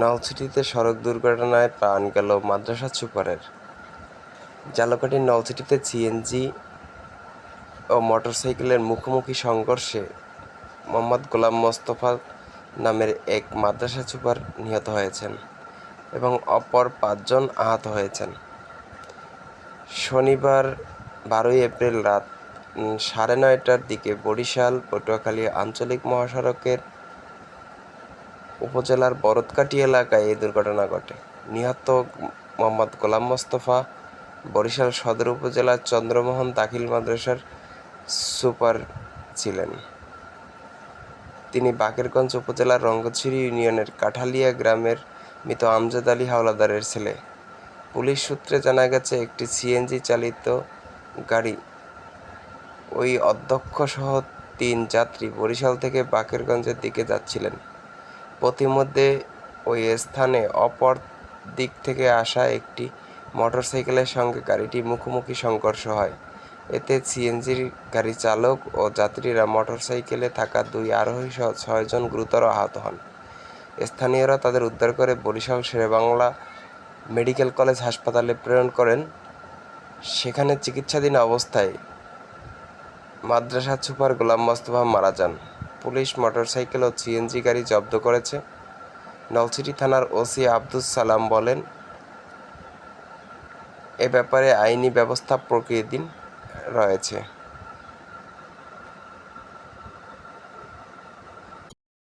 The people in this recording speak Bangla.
নলছিটিতে সড়ক দুর্ঘটনায় প্রাণ গেল মাদ্রাসা সুপারের। জালকাঠির নলছিটিতে সিএনজি ও মোটরসাইকেলের মুখোমুখি সংঘর্ষে মোহাম্মদ গোলাম মোস্তফা নামের এক মাদ্রাসা সুপার নিহত হয়েছেন এবং অপর পাঁচজন আহত হয়েছেন। শনিবার বারোই এপ্রিল রাত সাড়ে নয়টার দিকে বরিশাল, পটুয়াখালী আঞ্চলিক মহাসড়কের উপজেলার বরদকাটি এলাকায় এই দুর্ঘটনা ঘটে। নিহত মোহাম্মদ গোলাম মোস্তফা, বরিশাল সদর উপজেলার চন্দ্রমোহন দাখিল মাদ্রাসার সুপার ছিলেন। তিনি বাকেরগঞ্জ উপজেলার রঙ্গছিরি ইউনিয়নের কাঠালিয়া গ্রামের মৃত আমজাদ আলী হাওলাদারের ছেলে। পুলিশ সূত্রে জানা গেছে, একটি সিএনজি চালিত গাড়ি, ওই অধ্যক্ষ সহ তিন যাত্রী বরিশাল থেকে বাকেরগঞ্জের দিকে যাচ্ছিলেন। পথিমধ্যে ওই স্থানে অপর দিক থেকে আসা একটি মোটরসাইকেলের সঙ্গে গাড়িটি মুখোমুখি সংঘর্ষ হয়। এতে সিএনজির গাড়ি চালক ও যাত্রীরা মোটরসাইকেলে থাকা দুই আরোহী সহ ছয়জন গুরুতর আহত হন। স্থানীয়রা তাদের উদ্ধার করে বরিশাল শেরেবাংলা মেডিকেল কলেজ হাসপাতালে প্রেরণ করেন। সেখানে চিকিৎসাধীন অবস্থায় মাদ্রাসা সুপার গোলাম মোস্তফা মারা যান। পুলিশ মোটরসাইকেল ও সিএনজি গাড়ি জব্দ করেছে। নলছিটি থানার ওসি আব্দুস সালাম বলেন, এ ব্যাপারে আইনি ব্যবস্থা প্রক্রিয়াধীন রয়েছে।